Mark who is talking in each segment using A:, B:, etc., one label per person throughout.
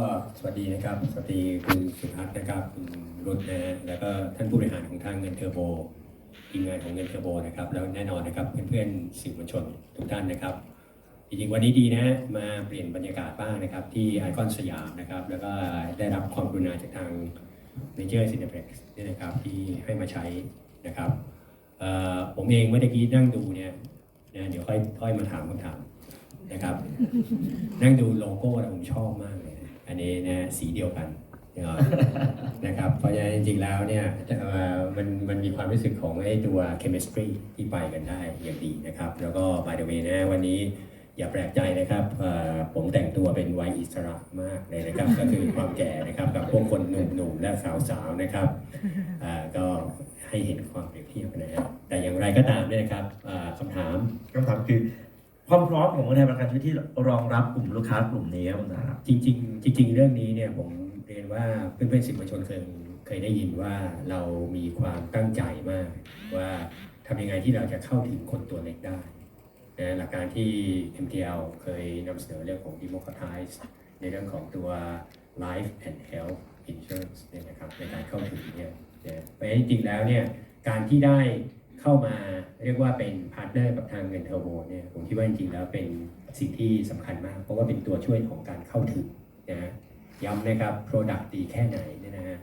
A: ก็สวัสดีนะครับ สวัสดีคุณสุทัศน์นะครับคุณรุ่นนะฮะแล้วก็ท่านผู้บริหารของทางเงินเทอร์โบทีมงานของเงินเทอร์โบนะครับแล้วแน่นอนนะครับเพื่อนๆสื่อมวลชนทุกท่านนะครับจริงๆวันนี้ดีนะมาเปลี่ยนบรรยากาศบ้างนะครับ ที่ไอคอนสยามนะครับ แล้วก็ได้รับความกรุณาจากทางเมเจอร์ซินเนเพล็กซ์นี่ยนะครับที่ให้มาใช้นะครับผมเองเมื่อกี้นั่งดูเนี่ยนะเดี๋ยวค่อยค่อยมาถามคำถามนะครับ นั่งดูโลโก้แล้วผมชอบมากเลย อันนี้นะสีเดียวกันนะครับนะครับ เพราะฉะนั้นจริงๆแล้วเนี่ยเอ่อมันมันมีความรู้สึกของไอ้ตัว chemistry ที่ไปกันได้อย่างดีนะครับ แล้วก็ by the way นะวันนี้อย่าแปลกใจนะครับเอ่อผมแต่งตัวเป็นวัยอิสระมากเลยนะครับ ก็คือความแก่นะครับกับพวกคนหนุ่มๆและสาวๆนะครับอ่าก็ให้เห็นความเปรียบเทียบกันนะครับแต่อย่างไรก็ตามเนี่ยนะครับอ่าคำถาม
B: คำถามคือ ความพร้อมของเมืองไทยประกันชีวิตที่รองรับกลุ่มลูกค้ากลุ่มนี้ครับคุณสาครับ
A: จริงๆจริง ๆ เรื่องนี้เนี่ยผมเรียนว่าเพื่อนๆสื่อมวลชนเคยเคยได้ยินว่าเรามีความตั้งใจมาก ว่าทำยังไงที่เราจะเข้าถึงคนตัวเล็กได้นะหลักการที่ MTL เคยนำเสนอเรื่องของ democratize ในเรื่องของตัว life and health insurance เนี่ยนะครับในการเข้าถึงเนี่ยนะเพราะฉะนั้นจริงๆแล้วเนี่ยการที่ได้เข้ามา เรียกว่าเป็นพาร์ทเนอร์กับทางเงินเทอร์โบเนี่ยผมคิดว่าจริงๆแล้วเป็นสิ่งที่สำคัญมาก เพราะว่าเป็นตัวช่วยของการเข้าถึงนะฮะย้ำนะครับ Product ดีแค่ไหนเนี่ยนะฮะ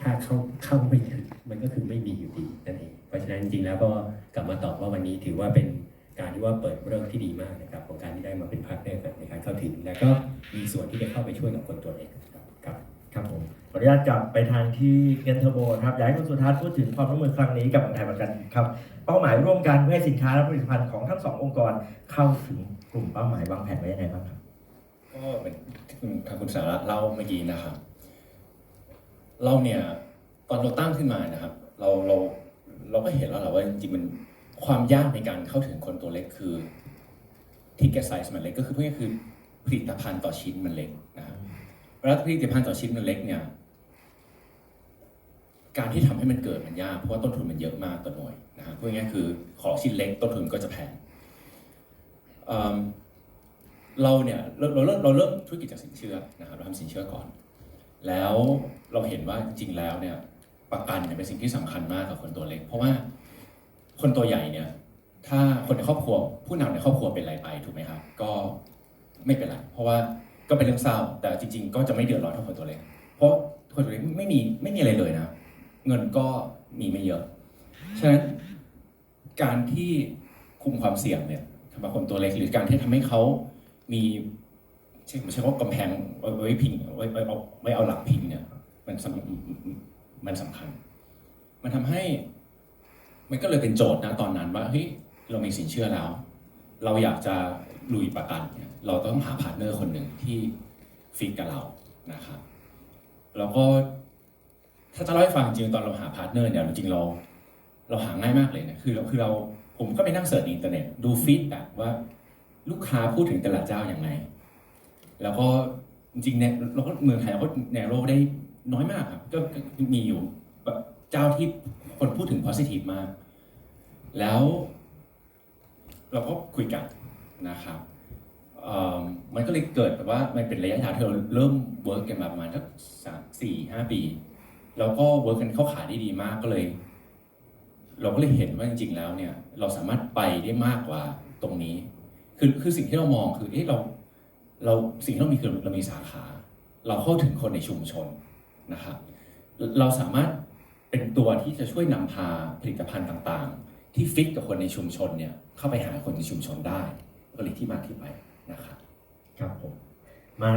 A: ถ้าเข้าเข้าไม่ถึงมันก็คือไม่มีอยู่ดีนั่นเองเพราะฉะนั้นจริงๆแล้วก็กลับมาตอบว่าวันนี้ถือว่าเป็นการที่ว่าเปิดเรื่องที่ดีมากนะครับของการที่ได้มาเป็นพาร์ทเนอร์กันในการเข้าถึง และก็มีส่วนที่จะเข้าไปช่วยกับคนตัวเล็ก
B: ออนุญาตกลับไปทางที่เงินเทอร์โบครับอยากให้คุณสุทัศน์พูดถึงความร่วมมือครั้งนี้กับเมืองไทยประกันครับเป้าหมายร่วมกันเพื่อให้สินค้าและผลิตภัณฑ์ของทั้งสององค์กรเข้าถึงกลุ่มเป้าหมายวางแผนไว้ยังไงบ้างครับ
C: ก็เหมือนที่คุณทางคุณสาระเล่าเมื่อกี้นะครับเราเนี่ยตอนเราตั้งขึ้นมานะครับ เราเราเราก็เห็นแล้วแหละว่าจริงๆมันความยากในการเข้าถึงคนตัวเล็กคือทิกเก็ตไซส์มันเล็กก็คือเพื่อคือผลิตภัณฑ์ต่อชิ้นมันเล็กนะครับแล้วผลิตภัณฑ์ต่อชิ้นมันเล็กเนี่ย การที่ทำให้มันเกิดมันยากเพราะว่าต้นทุนมันเยอะมากต่อหน่วยนะครับพูดง่ายๆคือของชิ้นเล็กต้นทุนก็จะแพงเเราเนี่ยเราเริ่มเราเริ่มธุรกิจจากสินเชื่อนะครับเราทำสินเชื่อก่อน แล้วเราเห็นว่าจริงๆแล้วเนี่ยประกันเนี่ยเป็นสิ่งที่สำคัญมากกับคนตัวเล็ก เพราะว่าคนตัวใหญ่เนี่ยถ้าคนในครอบครัวผู้นำในครอบครัวเป็นอะไรไปถูกไหมครับก็ไม่เป็นไรเพราะว่าก็เป็นเรื่องเศร้าแต่จริง ๆ ก็จะไม่เดือดร้อนเท่าคนตัวเล็ก เพราะคนตัวเล็กไม่มีไม่มีอะไรเลยนะ เงินก็มีไม่เยอะ ฉะนั้นการที่คุมความเสี่ยงเนี่ยสำหรับคนตัวเล็กหรือการที่ทำให้เขามีใช่ไม่ใช่ว่ากำแพงไว้พิงไว้ไว้เอาไว้เอาหลักพิงเนี่ยมันสำมันสำคัญ มันทำให้ มันก็เลยเป็นโจทย์นะตอนนั้นว่าเฮ้ยเรามีสินเชื่อแล้ว เราอยากจะลุยประกันเนี่ยเราต้องหาพาร์ทเนอร์คนหนึ่งที่ฟิกกับเรานะครับแล้วก็ ถ้าจะเล่าให้ฟังจริงตอนเราหาพาร์ทเนอร์เนี่ยจริงเรา เราหาง่ายมากเลยนะคือเราคือเราผมก็ไปนั่งเสิร์ชในอินเทอร์เน็ตดูฟีดแบ็ว่า ลูกค้าพูดถึงแต่ละเจ้าอย่างไรแล้วก็จริงเนี่ยเราก็เมืองไทยเราก็แนโรได้น้อยมากครับก็มีอยู่เจ้าที่คนพูดถึง positive มาก แล้วเราก็คุยกันนะครับมันก็เลยเกิดแบบว่ามันเป็นระยะยาวที่เราเริ่มเวิร์กกันมาประมาณสักสามสี่ห้าปี แล้วก็เวิร์กกันเข้าขายได้ดีมากก็เลย เราก็เลยเห็นว่าจริงๆแล้วเนี่ย เราสามารถไปได้มากกว่าตรงนี้ คือคือสิ่งที่เรามองคือเอ๊ะเราเราสิ่งที่เรามีคือเรามีสาขา เราเข้าถึงคนในชุมชนนะครับเราสามารถเป็นตัวที่จะช่วยนำพาผลิตภัณฑ์ต่างๆ ที่ฟิตกับคนในชุมชนเนี่ยเข้าไปหาคนในชุมชนได้ก็เลยที่มาที่ไปนะครับ
B: ครับผม